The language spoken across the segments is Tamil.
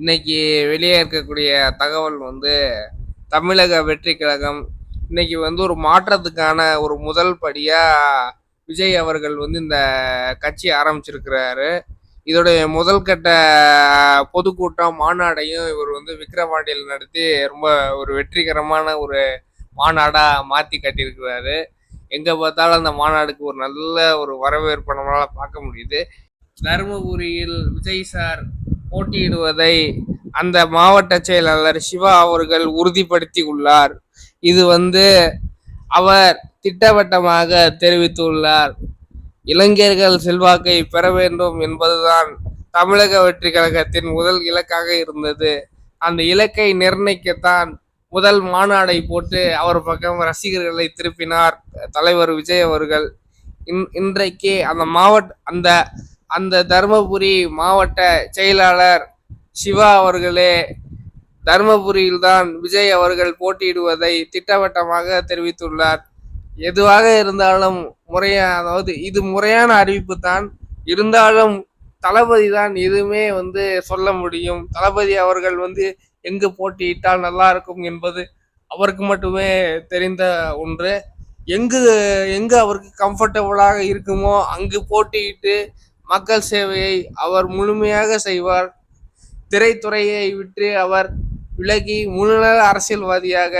இன்னைக்கு வெளியே இருக்கக்கூடிய தகவல் வந்து தமிழக வெற்றி கழகம் இன்னைக்கு வந்து ஒரு மாற்றத்துக்கான ஒரு முதல் படியாக விஜய் அவர்கள் வந்து இந்த கட்சி ஆரம்பிச்சிருக்கிறாரு. இதோடைய முதல் கட்ட பொதுக்கூட்டம் மாநாடையும் இவர் வந்து விக்ரவாண்டியில் நடத்தி ரொம்ப ஒரு வெற்றிகரமான ஒரு மாநாடாக மாற்றி கட்டியிருக்கிறாரு. எங்கே பார்த்தாலும் அந்த மாநாடுக்கு ஒரு நல்ல ஒரு வரவேற்பு நம்மளால் பார்க்க முடியுது. தருமபுரியில் விஜய் சார் போட்டியிடுவதை அந்த மாவட்ட செயலாளர் சிவா அவர்கள் உறுதிப்படுத்தி உள்ளார் இது வந்து அவர் திட்டவட்டமாக தெரிவித்துள்ளார். இளைஞர்கள் செல்வாக்கை பெற வேண்டும் என்பதுதான் தமிழக வெற்றி கழகத்தின் முதல் இலக்காக இருந்தது. அந்த இலக்கை நிர்ணயிக்கத்தான் முதல் மாநாடை போட்டு அவர் பக்கம் ரசிகர்களை திருப்பினார் தலைவர் விஜய் அவர்கள். இன் இன்றைக்கு அந்த மாவட்ட அந்த அந்த தருமபுரி மாவட்ட செயலாளர் சிவா அவர்களே தருமபுரியில்தான் விஜய் அவர்கள் போட்டியிடுவதை திட்டவட்டமாக தெரிவித்துள்ளார். எதுவாக இருந்தாலும் முறையா அதாவது இது முறையான அறிவிப்பு தான் இருந்தாலும் தளபதி தான் எதுவுமே வந்து சொல்ல முடியும். தளபதி அவர்கள் வந்து எங்கு போட்டியிட்டால் நல்லா இருக்கும் என்பது அவருக்கு மட்டுமே தெரிந்த ஒன்று. எங்கு எங்கு அவருக்கு கம்ஃபர்டபுளாக இருக்குமோ அங்கு போட்டியிட்டு மக்கள் சேவையை அவர் முழுமையாக செய்வார். திரைத்துறையை விட்டு அவர் விலகி முழுநல அரசியல்வாதியாக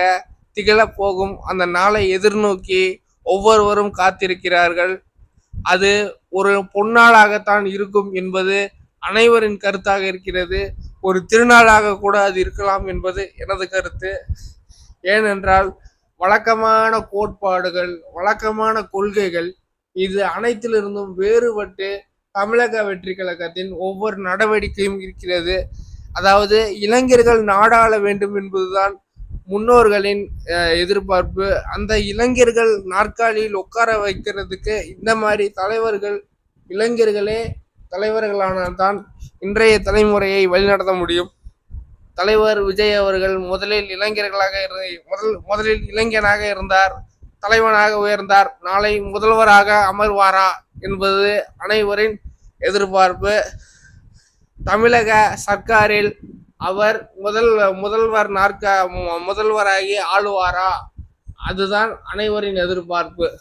திகழப் போகும் அந்த நாளை எதிர்நோக்கி ஒவ்வொருவரும் காத்திருக்கிறார்கள். அது ஒரு பொன்னாளாகத்தான் இருக்கும் என்பது அனைவரின் கருத்தாக இருக்கிறது. ஒரு திருநாளாக கூட அது இருக்கலாம் என்பது எனது கருத்து. ஏனென்றால் வழக்கமான கோட்பாடுகள் வழக்கமான கொள்கைகள் இது அனைத்திலிருந்தும் வேறுபட்டு தமிழக வெற்றி கழகத்தின் ஒவ்வொரு நடவடிக்கையும் இருக்கிறது. அதாவது இளைஞர்கள் நாடாள வேண்டும் என்பதுதான் முன்னோர்களின் எதிர்பார்ப்பு. அந்த இளைஞர்கள் நாற்காலியில் உட்கார வைக்கிறதுக்கு இந்த மாதிரி தலைவர்கள் இளைஞர்களே தலைவர்களானதான் இன்றைய தலைமுறையை வழிநடத்த முடியும். தலைவர் விஜய் அவர்கள் முதலில் இளைஞர்களாக இரு முதல் முதலில் இளைஞனாக இருந்தார். தலைவனாக உயர்ந்தார். நாளை முதல்வராக அமர்வாரா என்பது அனைவரின் எதிர்பார்ப்பு. தமிழக சர்க்காரில் அவர் முதல் முதல்வர் நாற்கா மு- முதல்வராகி ஆளுவாரா? அதுதான் அனைவரின் எதிர்பார்ப்பு.